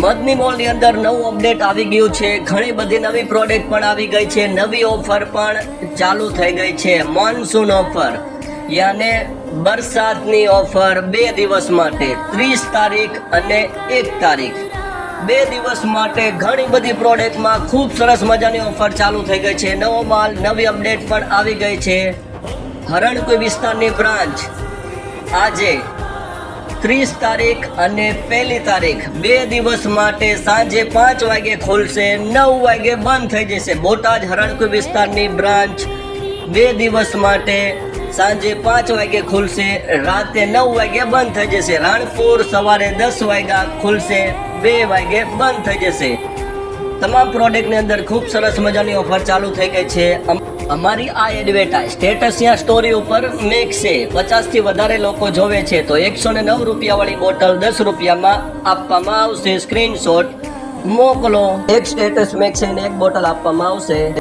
મદની મોલની અંદર નવું અપડેટ આવી ગયું છે. ઘણી બધી નવી પ્રોડક્ટ પણ આવી ગઈ છે. નવી ઓફર પણ ચાલુ થઈ ગઈ છે. મોન્સૂન ઓફર યાને બરસાતની ઓફર બે દિવસ માટે, ત્રીસ તારીખ અને એક તારીખ. બે દિવસ માટે ઘણી બધી પ્રોડક્ટમાં ખૂબ સરસ મજાની ઓફર ચાલુ થઈ ગઈ છે. નવો માલ, નવી અપડેટ પણ આવી ગઈ છે. હરણકુઈ વિસ્તારની બ્રાન્ચ. આજે ત્રીસ તારીખ અને પહેલી તારીખ. બે દિવસ માટે સાંજે પાંચ વાગે ખુલશે, નવ વાગે બંધ થઈ જશે. બોટાદ હરણકુઈ વિસ્તારની બ્રાન્ચ બે દિવસ માટે સાંજે પાંચ વાગે ખુલશે, રાતે નવ વાગે બંધ થઈ જશે. રાણપુર સવારે દસ વાગ્યા ખુલશે, બે વાગે બંધ થઈ જશે. તમામ પ્રોડક્ટની અંદર ખૂબ સરસ મજાની ઓફર ચાલુ થઈ ગઈ છે. અમારી આ એડવર્ટાઇઝ સ્ટેટસ યા સ્ટોરી ઉપર મેક છે. પચાસથી વધારે લોકો જોવે છે. તો એકસો ને નવ રૂપિયાવાળી બોટલ દસ રૂપિયામાં આપવામાં આવશે. સ્ક્રીનશોટ મોકલો. એક સ્ટેટસ મેક છે એક બોટલ આપવામાં આવશે.